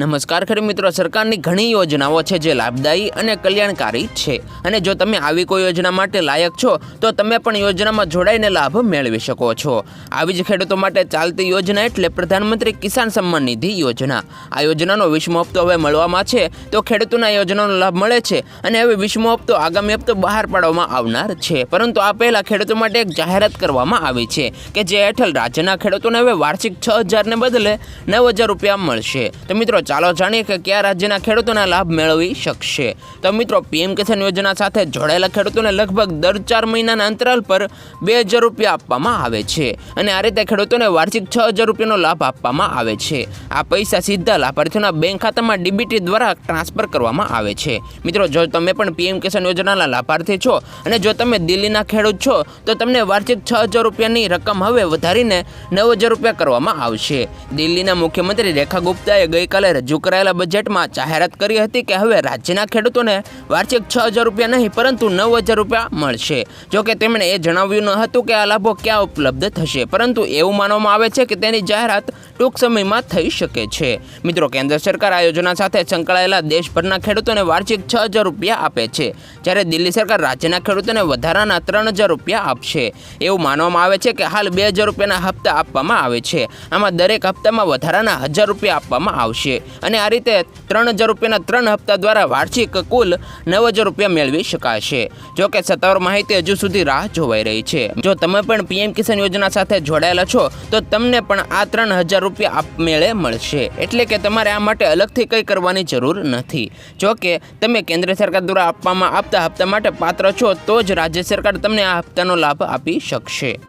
નમસ્કાર ખરી મિત્રો, સરકારની ઘણી યોજનાઓ છે જે લાભદાયી અને કલ્યાણકારી છે. અને જો તમે આવી કોઈ યોજના માટે લાયક છો, તો તમે પણ યોજનામાં જોડાઈને લાભ મેળવી શકો છો. આવી જ ખેડૂતો માટે ચાલતી યોજના એટલે પ્રધાનમંત્રી કિસાન સન્માન નિધિ યોજના. આ યોજનાનો વીસમો હપ્તો હવે મળવામાં છે, તો ખેડૂતોને યોજનાનો લાભ મળે છે અને હવે વીસમો હપ્તો આગામી હપ્તો બહાર પાડવામાં આવનાર છે. પરંતુ આ પહેલાં ખેડૂતો માટે એક જાહેરાત કરવામાં આવી છે કે જે હેઠળ રાજ્યના ખેડૂતોને હવે વાર્ષિક છ હજારને બદલે નવ હજાર રૂપિયા મળશે. તો મિત્રો ચાલો જાણીએ કે કયા રાજ્યના ખેડૂતોના લાભ મેળવી શકશે. તો મિત્રો, પીએમ કિસાન યોજના સાથે જોડાયેલા ખેડૂતોને લગભગ દર ચાર મહિનાના અંતરાલ પર બે હજાર રૂપિયા આપવામાં આવે છે અને આ રીતે ખેડૂતોને વાર્ષિક છ હજાર રૂપિયાનો લાભ આપવામાં આવે છે. આ પૈસા સીધા લાભાર્થીઓના બેંક ખાતામાં ડીબીટી દ્વારા ટ્રાન્સફર કરવામાં આવે છે. મિત્રો, જો તમે પણ પીએમ કિસાન યોજનાના લાભાર્થી છો અને જો તમે દિલ્હીના ખેડૂત છો, તો તમને વાર્ષિક છ હજાર રૂપિયાની રકમ હવે વધારીને નવ હજાર રૂપિયા કરવામાં આવશે. દિલ્હીના મુખ્યમંત્રી રેખા ગુપ્તાએ ગઈકાલે રજૂ કરાયેલા બજેટમાં જાહેરાત કરી હતી કે હવે રાજ્યના ખેડૂતોને વાર્ષિક છ હજાર રૂપિયા નહીં, પરંતુ નવ હજાર રૂપિયા મળશે. જો કે તેમણે એ જણાવ્યું ન હતું કે આ લાભો ક્યાં ઉપલબ્ધ થશે, પરંતુ એવું માનવામાં આવે છે કે તેની જાહેરાત ટૂંક સમયમાં થઈ શકે છે. મિત્રો, કેન્દ્ર સરકાર આ યોજના સાથે સંકળાયેલા દેશભરના ખેડૂતોને વાર્ષિક છ હજાર રૂપિયા આપે છે. જ્યારે દિલ્હી સરકાર રાજ્યના ખેડૂતોને વધારાના ત્રણ હજાર રૂપિયા આપશે. એવું માનવામાં આવે છે કે હાલ બે હજાર રૂપિયાના હપ્તા આપવામાં આવે છે. આમાં દરેક હપ્તામાં વધારાના હજાર રૂપિયા આપવામાં આવશે. અને આ રીતે ત્રણ હજાર રૂપિયાના ત્રણ હપ્તા દ્વારા વાર્ષિક કુલ નવ હજાર રૂપિયા મેળવી શકાશે. જો કે સત્તાવાર માહિતી હજુ સુધી રાહ જોવાઈ રહી છે. જો તમે પણ પીએમ કિસાન યોજના સાથે જોડાયેલા છો, તો તમને પણ આ ત્રણ હજાર રૂપિયા આપમેળે મળશે. એટલે કે તમારે આ માટે અલગથી કંઈ કરવાની જરૂર નથી. જો કે તમે કેન્દ્ર સરકાર દ્વારા આપવામાં આપતા હપ્તા માટે પાત્ર છો, તો જ રાજ્ય સરકાર તમને આ હપ્તાનો લાભ આપી શકશે.